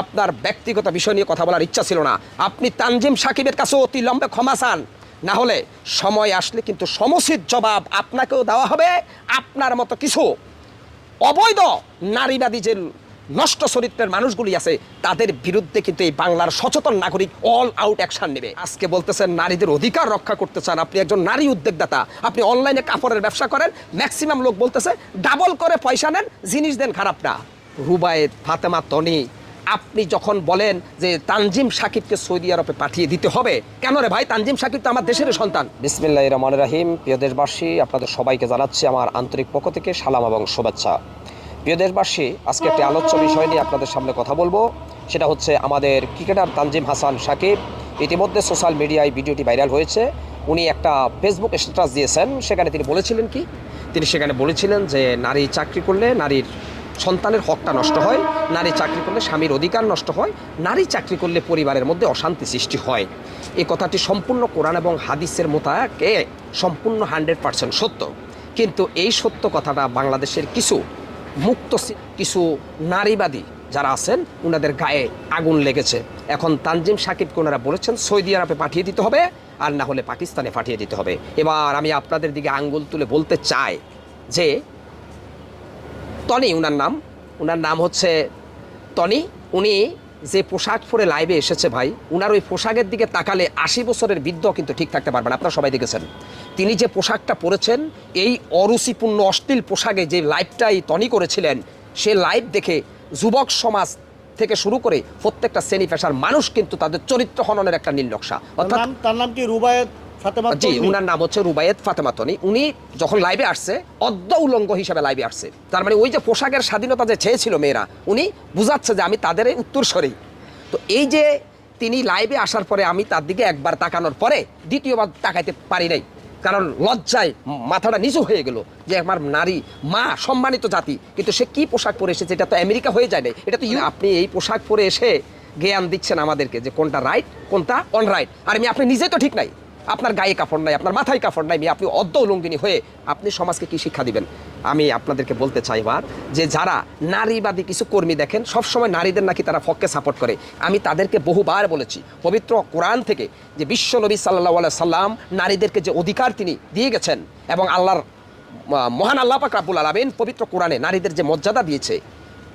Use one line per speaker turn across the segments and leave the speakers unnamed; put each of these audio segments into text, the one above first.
আপনার ব্যক্তিগত বিষয় নিয়ে কথা বলার ইচ্ছা ছিল না। আপনি তানজিম সাকিবের কাছে অতি লম্বে ক্ষমা চান। না হলে সময় আসলে কিন্তু সমসিত জবাব আপনাকেও দেওয়া হবে। আপনার মতো কিছু অবৈধ নারীবাদী যে নষ্ট চরিত্রের মানুষগুলি আছে, তাদের বিরুদ্ধে কিন্তু এই বাংলার সচেতন নাগরিক অল আউট অ্যাকশন নেবে। আজকে বলতেছেন নারীদের অধিকার রক্ষা করতে চান। আপনি একজন নারী উদ্যোগদাতা আপনি অনলাইনে কাপড়ের ব্যবসা করেন ম্যাক্সিমাম লোক বলতেছে ডাবল করে পয়সা নেন, জিনিস দেন খারাপ না ফাতেমা, তনি আপনি যখন বলেন যে তানজিম সাকিবকে সৌদি আরবে পাঠিয়ে দিতে হবে, কেন রে ভাই? তানজিম সাকিব তো আমার দেশের সন্তান। বিসমিল্লাহ রহমান রাহিম। প্রিয় দেশবাসী, আপনাদের সবাইকে জানাচ্ছি আমার আন্তরিক পক্ষ থেকে সালাম এবং শুভেচ্ছা। প্রিয় দেশবাসী, আজকে একটি আলোচ্য বিষয় নিয়ে আপনাদের সামনে কথা বলব। সেটা হচ্ছে আমাদের ক্রিকেটার তানজিম হাসান সাকিব। ইতিমধ্যে সোশ্যাল মিডিয়ায় ভিডিওটি ভাইরাল হয়েছে। উনি একটা ফেসবুক স্ট্যাটাস দিয়েছেন। সেখানে তিনি বলেছিলেন কি? তিনি সেখানে বলেছিলেন যে, নারী চাকরি করলে নারীর সন্তানের হকটা নষ্ট হয়, নারী চাকরি করলে স্বামীর অধিকার নষ্ট হয়, নারী চাকরি করলে পরিবারের মধ্যে অশান্তি সৃষ্টি হয়। এই কথাটি সম্পূর্ণ কোরআন এবং হাদিসের মোতাকে সম্পূর্ণ হান্ড্রেড পার্সেন্ট সত্য। কিন্তু এই সত্য কথাটা বাংলাদেশের কিছু মুক্ত কিছু নারীবাদী যারা আছেন ওনাদের গায়ে আগুন লেগেছে। এখন তানজিম সাকিবকে ওনারা বলেছেন, সৌদি আরবে পাঠিয়ে দিতে হবে আর না হলে পাকিস্তানে পাঠিয়ে দিতে হবে। এবার আমি আপনাদের দিকে আঙ্গুল তুলে বলতে চাই যে টনি উনার নাম। উনার নাম হচ্ছে টনি। উনি যে পোশাক পরে লাইভে এসেছে ভাই উনার ওই পোশাকের দিকে তাকালে আশি বছরের বৃদ্ধ কিন্তু ঠিক থাকতে পারবেন আপনারা সবাই দেখেছেন। তিনি যে পোশাকটা পরেছেন এই অরুচিপূর্ণ অশ্লীল পোশাকে যে লাইভটাই টনি করেছিলেন সে লাইভ দেখে যুবক সমাজ থেকে শুরু করে প্রত্যেকটা শ্রেণি পেশার মানুষ কিন্তু তাদের চরিত্র হননের একটা নীল নকশা। অর্থাৎ
তার নাম কি রুবায়েত
জি উনার নাম হচ্ছে রুবায়েত ফাতেমা তনি উনি যখন লাইভে আসছে অদ্য উলঙ্গ হিসাবে লাইভে আসছে। তার মানে ওই যে পোশাকের স্বাধীনতা যে চেয়েছিল মেয়েরা উনি বুঝাচ্ছে যে আমি তাদের উত্তরস্বরেই তো এই যে তিনি লাইভে আসার পরে আমি তার দিকে একবার তাকানোর পরে দ্বিতীয়বার তাকাইতে পারি নাই। কারণ লজ্জায় মাথাটা নিচু হয়ে গেল যে আমার নারী মা সম্মানিত জাতি কিন্তু সে কি পোশাক পরে এসেছে এটা তো আমেরিকা হয়ে যায় না এটা তো আপনি এই পোশাক পরে এসে জ্ঞান দিচ্ছেন আমাদেরকে যে কোনটা রাইট কোনটা অন রাইট আর আমি আপনি নিজে তো ঠিক নাই। আপনার গায়ে কাপড় নাই, আপনার মাথায় কাপড় নাই আপনি অদ্য উলঙ্গিনী হয়ে আপনি সমাজকে কি শিক্ষা দিবেন? আমি আপনাদেরকে বলতে চাই এবার যে যারা নারীবাদী কিছু কর্মী দেখেন, সবসময় নারীদের নাকি তারা ফককে সাপোর্ট করে। আমি তাদেরকে বহুবার বলেছি, পবিত্র কোরআন থেকে যে বিশ্ব নবী সাল্লাহ সাল্লাম নারীদেরকে যে অধিকার তিনি দিয়ে গেছেন এবং আল্লাহর মহান আল্লাহ পাক রাব্বুল আলামিন পবিত্র কোরআনে নারীদের যে মর্যাদা দিয়েছে,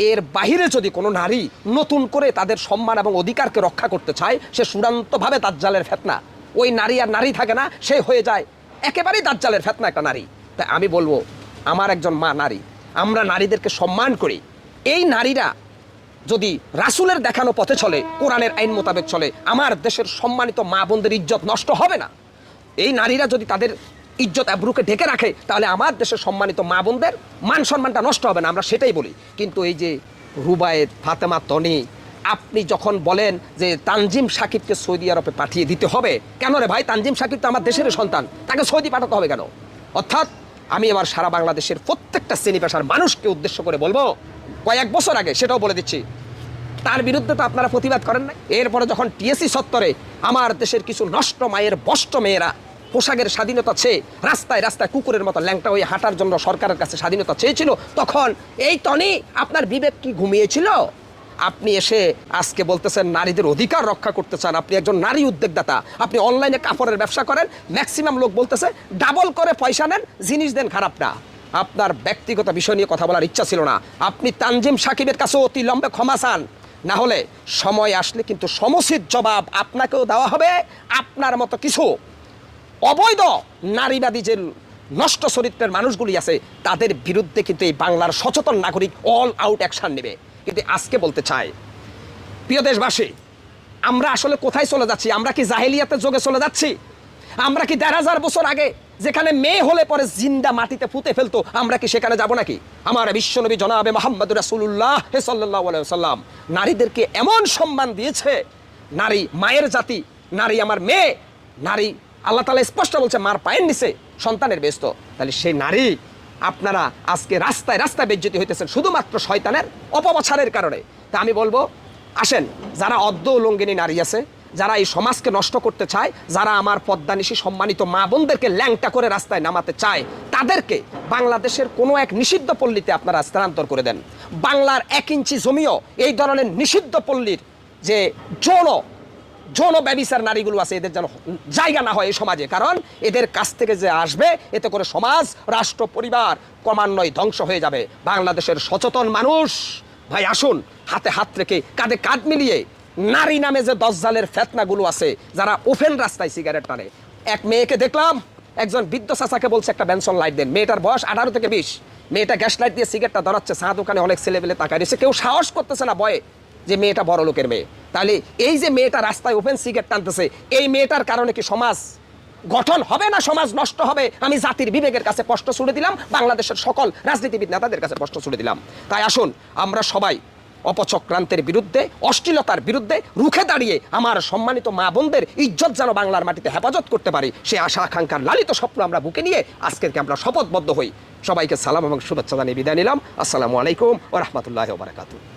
এর বাহিরে যদি কোনো নারী নতুন করে তাদের সম্মান এবং অধিকারকে রক্ষা করতে চায়, সে চূড়ান্তভাবে দাজ্জালের ফেতনা। ওই নারী আর নারী থাকে না, সে হয়ে যায়। একেবারেই দাজ্জালের ফেতনা একটা নারী। তাই আমি বলব, আমার একজন মা নারী, আমরা নারীদেরকে সম্মান করি। এই নারীরা যদি রাসূলের দেখানো পথে চলে, কোরআনের আইন মোতাবেক চলে, আমার দেশের সম্মানিত মা বোনদের ইজ্জত নষ্ট হবে না। এই নারীরা যদি তাদের ইজ্জত আব্রুকে ঢেকে রাখে, তাহলে আমার দেশের সম্মানিত মা বোনদের মান সম্মানটা নষ্ট হবে না, আমরা সেটাই বলি। কিন্তু এই যে রুবায়েত, ফাতেমা, তনি আপনি যখন বলেন যে তানজিম সাকিবকে সৌদি আরবে পাঠিয়ে দিতে হবে, কেন রে ভাই? তানজিম সাকিব তো আমার দেশের সন্তান। তাকে সৌদি পাঠাতে হবে কেন? অর্থাৎ আমি এবার সারা বাংলাদেশের প্রত্যেকটা শ্রেণি পেশার মানুষকে উদ্দেশ্য করে বলব, কয়েক বছর আগে, সেটাও বলে দিচ্ছি, তার বিরুদ্ধে তো আপনারা প্রতিবাদ করেন না এরপরে যখন টিএসসি সত্তরে আমার দেশের কিছু নষ্ট মায়ের বষ্ট মেয়েরা পোশাকের স্বাধীনতা চেয়ে রাস্তায় রাস্তায় কুকুরের মতো ল্যাংটা হয়ে হাঁটার জন্য সরকারের কাছে স্বাধীনতা চেয়েছিল, তখন এই টনি আপনার বিবেক কি ঘুমিয়েছিল? আপনি এসে আজকে বলতেছেন নারীদের অধিকার রক্ষা করতে চান। আপনি একজন নারী উদ্যোগদাতা। আপনি অনলাইনে কাপড়ের ব্যবসা করেন ম্যাক্সিমাম লোক বলতেছে, ডাবল করে পয়সা নেন, জিনিস দেন খারাপ না। আপনার ব্যক্তিগত বিষয় নিয়ে কথা বলার ইচ্ছা ছিল না। আপনি তানজিম সাকিবের কাছে অতি লম্বে ক্ষমা চান। না হলে সময় আসলে কিন্তু সমসিত জবাব আপনাকেও দেওয়া হবে। আপনার মতো কিছু অবৈধ নারীবাদী যে নষ্ট চরিত্রের মানুষগুলি আছে, তাদের বিরুদ্ধে কিন্তু এই বাংলার সচেতন নাগরিক অল আউট অ্যাকশন নেবে। কিন্তু আজকে বলতে চাই, প্রিয় দেশবাসী, আমরা আসলে কোথায় চলে যাচ্ছি? আমরা কি জাহেলিয়াতের যোগে চলে যাচ্ছি? আমরা কি দেড় হাজার বছর আগে যেখানে মেয়ে হলে পরে জিন্দা মাটিতে পুঁতে ফেলতো, আমরা কি সেখানে যাব নাকি? আমার বিশ্বনবী জনাবে মোহাম্মদ রাসুল্লাহ সাল্লাহ সাল্লাম নারীদেরকে এমন সম্মান দিয়েছে, নারী মায়ের জাতি, নারী আমার মেয়ে, নারী, আল্লাহ তালা স্পষ্ট বলছে, মার পায়ের নিচে সন্তানের ব্যস্ত। তাহলে সেই নারী আপনারা আজকে রাস্তায় রাস্তায় বেজ্জতি হইতেছেন শুধুমাত্র শয়তানের অপপ্রচারের কারণে। তা আমি বলব, আসেন, যারা অদ্য উলঙ্গিনী নারী আছে, যারা এই সমাজকে নষ্ট করতে চায়, যারা আমার পদ্মানিশী সম্মানিত মা বোনদেরকে ল্যাংটা করে রাস্তায় নামাতে চায়, তাদেরকে বাংলাদেশের কোনো এক নিষিদ্ধ পল্লীতে আপনারা স্থানান্তর করে দেন। বাংলার এক ইঞ্চি জমিও এই ধরনের নিষিদ্ধ পল্লীর যে যৌন যৌন ব্যবিচার নারীগুলো আছে, এদের যেন জায়গা না হয় এই সমাজে। কারণ এদের কাছ থেকে যে আসবে, এতে করে সমাজ, রাষ্ট্র, পরিবার ক্রমান্বয়ে ধ্বংস হয়ে যাবে। বাংলাদেশের সচেতন মানুষ, ভাই, আসুন, হাতে হাত রেখে, কাঁধে কাঁধ মিলিয়ে নারী নামে যে দশজালের ফেতনাগুলো আছে, যারা ওপেন রাস্তায় সিগারেট টানে। এক মেয়েকে দেখলাম, একজন বৃদ্ধ চাচাকে বলছে, একটা বেনসন লাইট দেন। মেয়েটার বয়স আঠারো থেকে বিশ। মেয়েটা গ্যাস লাইট দিয়ে সিগারেটটা ধরাচ্ছে, চা দোকানে অনেক ছেলেবেলে তাকায় রয়েছে। কেউ সাহস করতেছে না বয়ে যে মেয়েটা বড় লোকের মেয়ে। তাহলে এই যে মেয়েটা রাস্তায় ওপেন সিগারেট টানতেছে, এই মেয়েটার কারণে কি সমাজ গঠন হবে না সমাজ নষ্ট হবে? আমি জাতির বিবেকের কাছে স্পষ্ট ছুড়ে দিলাম, বাংলাদেশের সকল রাজনীতিবিদ নেতাদের কাছে স্পষ্ট ছুড়ে দিলাম। তাই আসুন, আমরা সবাই অপচক্রান্তের বিরুদ্ধে, অশ্লীলতার বিরুদ্ধে রুখে দাঁড়িয়ে আমার সম্মানিত মা বোনদের ইজ্জত যেন বাংলার মাটিতে হেফাজত করতে পারি, সে আশা আকাঙ্ক্ষার লালিত স্বপ্ন আমরা বুকে নিয়ে আজকেরকে আমরা শপথবদ্ধ হই। সবাইকে সালাম এবং শুভেচ্ছা জানিয়ে বিদায় নিলাম। আসসালামু আলাইকুম ও রহমতুল্লাহ